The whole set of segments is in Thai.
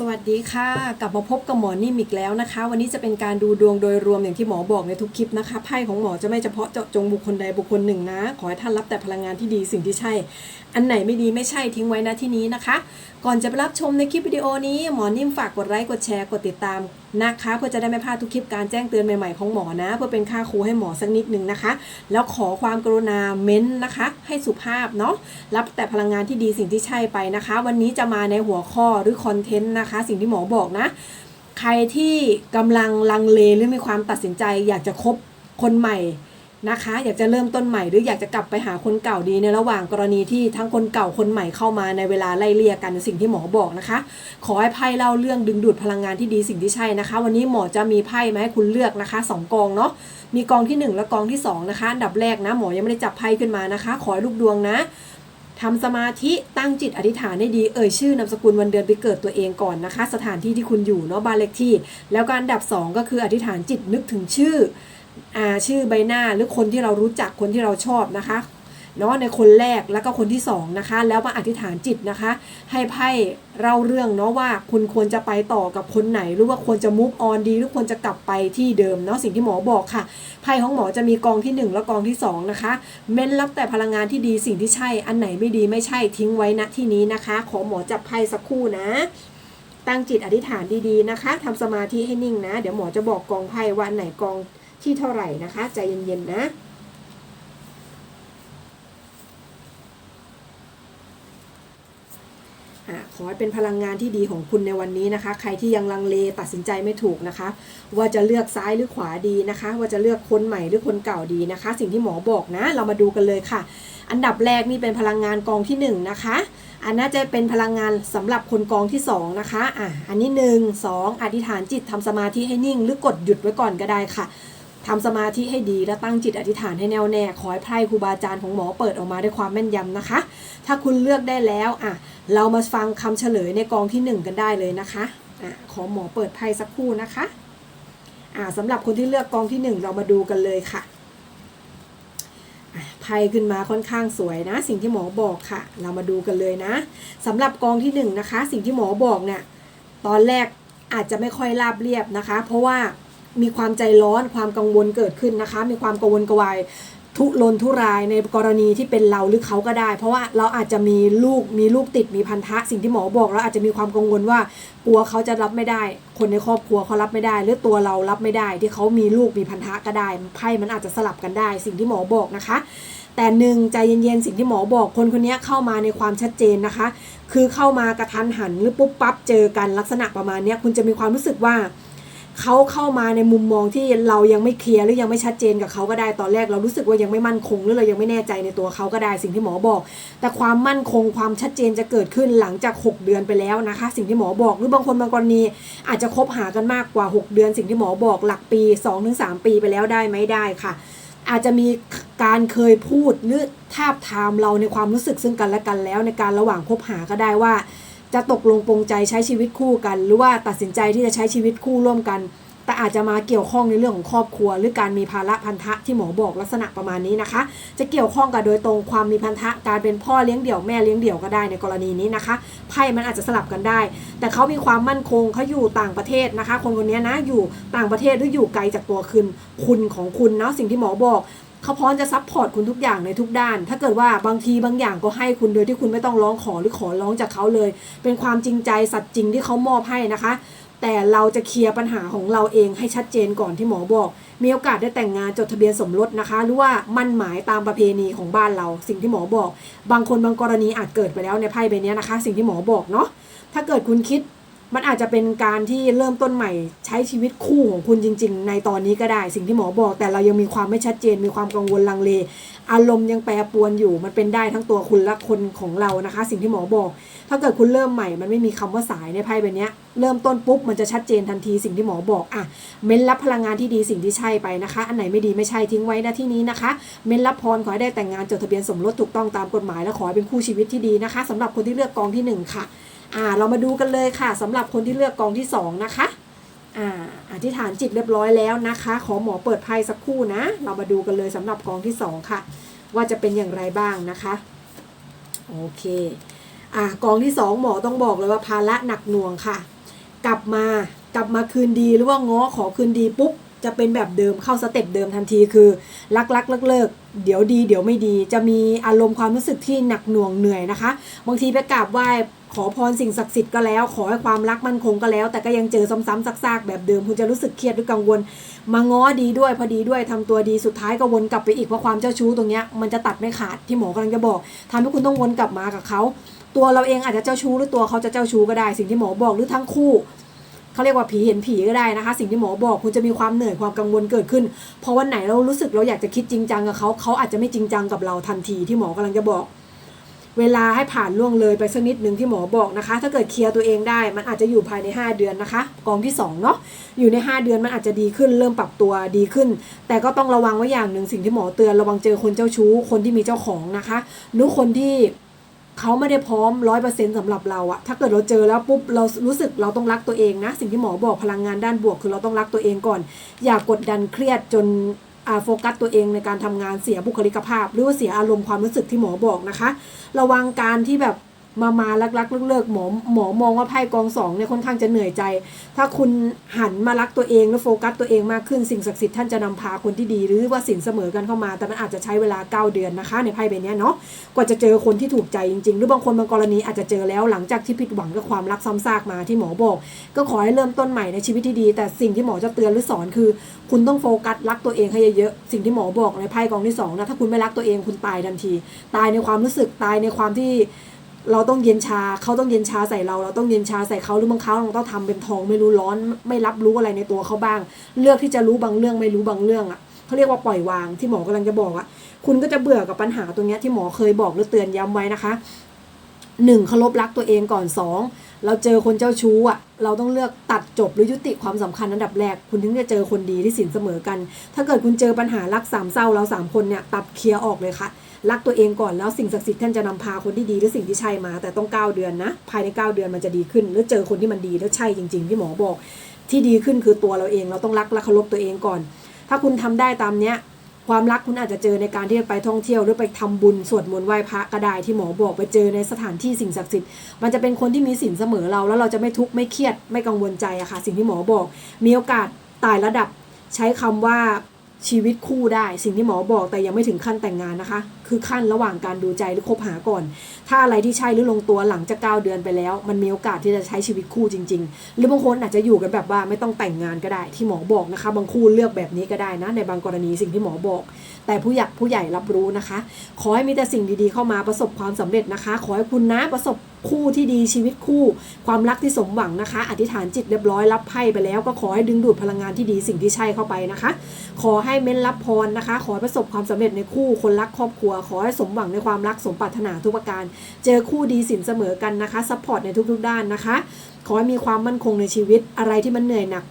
สวัสดีค่ะ กลับมาพบกับหมอนิ่มอีกแล้วนะคะ วันนี้จะเป็นการดูดวงโดยรวมอย่างที่หมอบอกในทุกคลิปนะคะไพ่ของหมอจะไม่เฉพาะเจาะจงบุคคลใดบุคคลหนึ่งนะ ขอให้ท่านรับแต่พลังงานที่ดีสิ่งที่ใช่ อันไหนไม่ดีไม่ใช่ทิ้งไว้นะที่นี้นะคะ ก่อนจะไปรับชมในคลิปวิดีโอนี้หมอนิ่มฝากกดไลค์กดแชร์กดติดตามนะคะเพื่อจะได้ไม่พลาดทุกคลิปการแจ้งเตือนใหม่ๆของหมอนะ เพื่อเป็นค่าครูให้หมอสักนิดหนึ่งนะคะ แล้วขอความกรุณาเม้นต์นะคะ ให้สุภาพเนาะรับแต่พลังงานที่ดีสิ่งที่ใช่ไปนะคะ วันนี้จะมาในหัวข้อหรือคอนเทนต์นะคะ สิ่งที่หมอบอกนะ ใครที่กำลังลังเลหรือมีความตัดสินใจ อยากจะคบคนใหม่ นะคะ อยากจะเริ่มต้นใหม่หรืออยากจะกลับไปหาคนเก่าดีในระหว่างกรณีที่ทั้งคนเก่าคนใหม่เข้ามาในเวลาไล่เลี่ยกันสิ่งที่หมอบอกนะคะ ขอให้ไพ่เล่าเรื่องดึงดูดพลังงานที่ดีสิ่งที่ใช่นะคะ วันนี้หมอจะมีไพ่มาให้คุณเลือกนะคะสองกองเนาะมีกองที่หนึ่งและกองที่สองนะคะอันดับแรกนะ หมอยังไม่ได้จับไพ่ขึ้นมานะคะ ขอให้ลูกดวงนะทำสมาธิตั้งจิตอธิษฐานให้ดีเอ่ยชื่อนามสกุลวันเดือนไปเกิดตัวเองก่อนนะคะ สถานที่ที่คุณอยู่เนาะบ้านเลขที่ แล้วก็อันดับ 2 ก็คืออธิษฐานจิตนึกถึงชื่อ ชื่อใบหน้าหรือคนที่เรารู้จักคนที่เราชอบนะคะเนาะในคนแรกแล้วก็คนที่สองนะคะ แล้วมาอธิษฐานจิตนะคะ ให้ไพ่เล่าเรื่องเนาะว่าคุณควรจะไปต่อกับคนไหน หรือว่าควรจะมุกออนดี หรือควรจะกลับไปที่เดิมเนาะสิ่งที่หมอบอกค่ะไพ่ของหมอจะมีกองที่ 1 และกองที่ 2 นะคะ เม้นรับแต่พลังงานที่ดีสิ่งที่ใช่ อันไหนไม่ดีไม่ใช่ทิ้งไว้ณที่นี้นะคะ ขอหมอจับไพ่สักครู่นะ ตั้งจิตอธิษฐานดีๆนะคะทำสมาธิให้นิ่งนะ เดี๋ยวหมอจะบอกกองไพ่ว่าอันไหนกอง ที่เท่าไหร่นะคะ ใจเย็นๆนะอะขอให้เป็นพลังงานที่ดีของคุณในวันนี้นะคะ ใครที่ยังลังเลตัดสินใจไม่ถูกนะคะ ว่าจะเลือกซ้ายหรือขวาดีนะคะ ว่าจะเลือกคนใหม่หรือคนเก่าดีนะคะ สิ่งที่หมอบอกนะ เรามาดูกันเลยค่ะ อันดับแรกนี่เป็นพลังงานกองที่หนึ่งนะคะอันน่าจะเป็นพลังงานสำหรับคนกองที่สองนะคะอะอันนี้หนึ่งสองอธิษฐานจิตทำสมาธิให้นิ่ง หรือกดหยุดไว้ก่อนก็ได้ค่ะ ทำสมาธิให้ดีและตั้งจิตอธิษฐานให้แน่วแน่ ขอให้ไพ่ครูบาอาจารย์ของหมอเปิดออกมาด้วยความแม่นยำนะคะ ถ้าคุณเลือกได้แล้วอะเรามาฟังคำเฉลยในกองที่ 1 กันได้เลยนะคะอะขอหมอเปิดไพ่สักครู่นะคะอะสำหรับคนที่เลือกกองที่ 1 เรามาดูกันเลยค่ะไพ่ขึ้นมาค่อนข้างสวยนะ สิ่งที่หมอบอกค่ะ เรามาดูกันเลยนะสำหรับกองที่1นะคะ สิ่งที่หมอบอกเนี่ยตอนแรกอาจจะไม่ค่อยราบเรียบนะคะ เพราะว่า มีความใจร้อนความกังวลเกิดขึ้นนะคะ มีความกังวลกวายทุรนทุรายในกรณีที่เป็นเราหรือเขาก็ได้ เพราะว่าเราอาจจะมีลูกมีลูกติดมีพันธะสิ่งที่หมอบอกเราอาจจะมีความกังวลว่ากลัวเขาจะรับไม่ได้ คนในครอบครัวเขารับไม่ได้ หรือตัวเรารับไม่ได้ ที่เขามีลูกมีพันธะก็ได้ไพ่มันอาจจะสลับกันได้ สิ่งที่หมอบอกนะคะ แต่หนึ่งใจเย็นๆสิ่งที่หมอบอกคนคนนี้เข้ามาในความชัดเจนนะคะ คือเข้ามากระทันหันหรือปุ๊บปั๊บเจอกันลักษณะประมาณนี้คุณจะมีความรู้สึกว่า เขาเข้ามาในมุมมองที่เรายังไม่เคลียร์หรือยังไม่ชัดเจนกับเขาก็ได้ตอนแรกเรารู้สึกว่ายังไม่มั่นคงหรือเรายังไม่แน่ใจในตัวเขาก็ได้สิ่งที่หมอบอก แต่ความมั่นคงความชัดเจนจะเกิดขึ้นหลังจาก 6 เดือนไปแล้วนะคะ สิ่งที่หมอบอกหรือบางคนบางกรณีอาจจะคบหากันมากกว่า 6 เดือน สิ่งที่หมอบอกหลักปี 2-3 ปีไปแล้วได้ไหมได้ค่ะ อาจจะมีการเคยพูดหรือทาบทามเราในความรู้สึกซึ่งกันและกันแล้วในการระหว่างคบหาก็ได้ว่า จะตกลงปรงใจใช้ชีวิตคู่กัน หรือว่าตัดสินใจที่จะใช้ชีวิตคู่ร่วมกัน แต่อาจจะมาเกี่ยวข้องในเรื่องของครอบครัว หรือการมีภาระพันธะที่หมอบอกลักษณะประมาณนี้นะคะ จะเกี่ยวข้องกับโดยตรงความมีพันธะการเป็นพ่อเลี้ยงเดี่ยวแม่เลี้ยงเดี่ยวก็ได้ในกรณีนี้นะคะไพ่มันอาจจะสลับกันได้ แต่เขามีความมั่นคงเขาอยู่ต่างประเทศนะคะ คนคนนี้นะอยู่ต่างประเทศหรืออยู่ไกลจากตัวคุณคุณของคุณเนาะสิ่งที่หมอบอก เขาพร้อมจะซัพพอร์ตคุณทุกอย่างในทุกด้าน ถ้าเกิดว่าบางทีบางอย่างก็ให้คุณโดยที่คุณไม่ต้องร้องขอหรือขอร้องจากเขาเลย เป็นความจริงใจสัตย์จริงที่เขามอบให้นะคะ แต่เราจะเคลียร์ปัญหาของเราเองให้ชัดเจนก่อนที่หมอบอก มีโอกาสได้แต่งงานจดทะเบียนสมรสนะคะ หรือว่ามั่นหมายตามประเพณีของบ้านเรา สิ่งที่หมอบอก บางคนบางกรณีอาจเกิดไปแล้วในไพ่ใบนี้นะคะ สิ่งที่หมอบอกเนาะถ้าเกิดคุณคิด มันอาจจะเป็นการที่เริ่มต้นใหม่ใช้ชีวิตคู่ของคุณจริง ๆ ในตอนนี้ก็ได้สิ่งที่หมอบอก แต่เรายังมีความไม่ชัดเจน มีความกังวลลังเล อารมณ์ยังแปรปรวนอยู่ มันเป็นได้ทั้งตัวคุณและคนของเรานะคะ สิ่งที่หมอบอก ถ้าเกิดคุณเริ่มใหม่ มันไม่มีคำว่าสายในไพ่ใบนี้เริ่มต้นปุ๊บมันจะชัดเจนทันทีสิ่งที่หมอบอกอะเม้นรับพลังงานที่ดีสิ่งที่ใช่ไปนะคะ อันไหนไม่ดีไม่ใช่ทิ้งไว้นะที่นี้นะคะ เม้นรับพรขอให้ได้แต่งงานจดทะเบียนสมรสถูกต้องตามกฎหมายและขอให้เป็นคู่ชีวิตที่ดีนะคะสำหรับคนที่เลือกกองที่หนึ่งค่ะ อ่าเรามาดูกันเลยค่ะสำหรับคนที่เลือกกองที่สองนะคะอ่าอธิษฐานจิตเรียบร้อยแล้วนะคะ ขอหมอเปิดไพ่สักคู่นะ เรามาดูกันเลยสำหรับกองที่สองค่ะ ว่าจะเป็นอย่างไรบ้างนะคะโอเคอ่ากองที่สองหมอต้องบอกเลยว่าภาระหนักหน่วงค่ะ กลับมากลับมาคืนดีหรือว่าง้อขอคืนดีปุ๊บ จะเป็นแบบเดิมเข้าสเต็ปเดิมทันทีคือรักรักเลิกเลิกเดี๋ยวดีเดี๋ยวไม่ดี จะมีอารมณ์ความรู้สึกที่หนักหน่วงเหนื่อยนะคะ บางทีไปกราบไหว้ขอพรสิ่งศักดิ์สิทธิ์ก็แล้ว ขอให้ความรักมั่นคงก็แล้ว แต่ก็ยังเจอซ้ำๆซากๆ แบบเดิม คุณจะรู้สึกเครียดหรือกังวล มาง้อดีด้วยพอดีด้วยทำตัวดีสุดท้ายก็วนกลับไปอีกเพราะความเจ้าชู้ตรงเนี้ยมันจะตัดไม่ขาดที่หมอกำลังจะบอกทำให้คุณต้องวนกลับมากับเขาตัวเราเองอาจจะเจ้าชู้หรือตัวเขาจะเจ้าชู้ก็ได้สิ่งที่หมอบอกหรือทั้งคู่ เขาเรียกว่าผีเห็นผีก็ได้นะคะ สิ่งที่หมอบอกคุณจะมีความเหนื่อยความกังวลเกิดขึ้นเพราะวันไหนเรารู้สึกเราอยากจะคิดจริงจังกับเขาเขาอาจจะไม่จริงจังกับเราทันทีที่หมอกำลังจะบอก เวลาให้ผ่านล่วงเลยไปสักนิดหนึ่งที่หมอบอกนะคะ ถ้าเกิดเคลียร์ตัวเองได้ มันอาจจะอยู่ภายใน 5 เดือนนะคะ กองที่2เนาะอยู่ใน 5 เดือนมันอาจจะดีขึ้น เริ่มปรับตัวดีขึ้น แต่ก็ต้องระวังไว้อย่างหนึ่งสิ่งที่หมอเตือนระวังเจอคนเจ้าชู้คนที่มีเจ้าของนะคะหรือคนที่ เขาไม่ได้พร้อมร้อยเปอร์เซ็นต์สำหรับเราอะถ้าเกิดเราเจอแล้วปุ๊บเรารู้สึกเราต้องรักตัวเองนะ สิ่งที่หมอบอกพลังงานด้านบวก คือเราต้องรักตัวเองก่อน อย่ากดดันเครียดจนโฟกัสตัวเองในการทำงานเสียบุคลิกภาพ หรือว่าเสียอารมณ์ความรู้สึกที่หมอบอกนะคะ ระวังการที่แบบ มามาลักลักๆเลิกๆหมอหมอมองว่าไพ่กองสองเนี่ยค่อนข้างจะเหนื่อยใจ ถ้าคุณหันมารักตัวเองและโฟกัสตัวเองมากขึ้นสิ่งศักดิ์สิทธิ์ท่านจะนำพาคนที่ดีหรือว่าสินเสมอกันเข้ามา แต่มันอาจจะใช้เวลา 9 เดือนนะคะ ในไพ่ใบนี้เนาะกว่าจะเจอคนที่ถูกใจจริงๆ หรือบางคนบางกรณีอาจจะเจอแล้วหลังจากที่ผิดหวังกับความรักซ้ำซากมาที่หมอบอก ก็ขอให้เริ่มต้นใหม่ในชีวิตที่ดี แต่สิ่งที่หมอจะเตือนหรือสอนคือ คุณต้องโฟกัสรักตัวเองให้เยอะๆสิ่งที่หมอบอกในไพ่กองที่สองนะถ้าคุณไม่รักตัวเองคุณตายทันที ตายในความรู้สึกตายในความที่ เราต้องเย็นชาเขาต้องเย็นชาใส่เรา เราต้องเย็นชาใส่เขาหรือบางครั้งเราต้องทำเป็นทองไม่รู้ร้อนไม่รับรู้อะไรในตัวเขาบ้าง เลือกที่จะรู้บางเรื่องไม่รู้บางเรื่องอะเขาเรียกว่าปล่อยวางที่หมอกำลังจะบอกอะคุณก็จะเบื่อกับปัญหาตรงเนี้ยที่หมอเคยบอกหรือเตือนย้ำไว้นะคะ หนึ่งเคารพรักตัวเองก่อนสองเราเจอคนเจ้าชู้อะ เราต้องเลือกตัดจบหรือยุติความสำคัญอันดับแรก คุณถึงจะเจอคนดีที่สินเสมอกัน ถ้าเกิดคุณเจอปัญหารักสามเศร้าเราสามคนเนี่ยตัดเคลียร์ออกเลยค่ะ รักตัวเองก่อนแล้วสิ่งศักดิ์สิทธิ์ท่านจะนำพาคนที่ดีหรือสิ่งที่ใช่มา แต่ต้อง 9 เดือนนะ ภายใน 9 เดือนมันจะดีขึ้น หรือเจอคนที่มันดีแล้วใช่จริงๆที่หมอบอก ที่ดีขึ้นคือตัวเราเอง เราต้องรักและเคารพตัวเองก่อน ถ้าคุณทำได้ตามเนี้ย ความรักคุณอาจจะเจอในการที่ไปท่องเที่ยวหรือไปทำบุญสวดมนต์ไหว้พระก็ได้ที่หมอบอกไปเจอในสถานที่สิ่งศักดิ์สิทธิ์มันจะเป็นคนที่มีสินเสมอเรา แล้วเราจะไม่ทุกข์ไม่เครียดไม่กังวลใจอะค่ะ สิ่งที่หมอบอก มีโอกาสตายระดับใช้คำว่า ชีวิตคู่ได้ สิ่งที่หมอบอกแต่ยังไม่ถึงขั้นแต่งงานนะคะ คือขั้นระหว่างการดูใจหรือคบหาก่อน ถ้าอะไรที่ใช่หรือลงตัวหลังจากเก้าเดือนไปแล้ว มันมีโอกาสที่จะใช้ชีวิตคู่จริง ๆ หรือบางคนอาจจะอยู่กันแบบว่าไม่ต้องแต่งงานก็ได้ ที่หมอบอกนะคะ บางคู่เลือกแบบนี้ก็ได้นะ ในบางกรณีสิ่งที่หมอบอก แต่ผู้ใหญ่ผู้ใหญ่รับรู้นะคะ ขอให้มีแต่สิ่งดีๆ เข้ามาประสบความสำเร็จนะคะ ขอให้คุณนะประสบ คู่ที่ดีชีวิตคู่ ความรักที่สมหวังนะคะ อธิษฐานจิตเรียบร้อยรับไพ่ไปแล้ว ก็ขอให้ดึงดูดพลังงานที่ดีสิ่งที่ใช่เข้าไปนะคะ ขอให้เม้นรับพรนะคะ ขอให้ประสบความสำเร็จในคู่คนรักครอบครัว ขอให้สมหวังในความรักสมปรารถนาทุกประการ เจอคู่ดีสินเสมอกันนะคะซัพพอร์ตในทุกๆด้านนะคะ ขอให้มีความมั่นคงในชีวิตอะไรที่มันเหนื่อยหนัก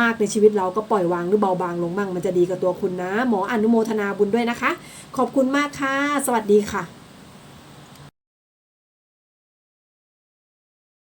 มากในชีวิตเราก็ปล่อยวางหรือเบาบางลงบ้างมันจะดีกับตัวคุณนะ หมออนุโมทนาบุญด้วยนะคะ ขอบคุณมากค่ะ สวัสดีค่ะ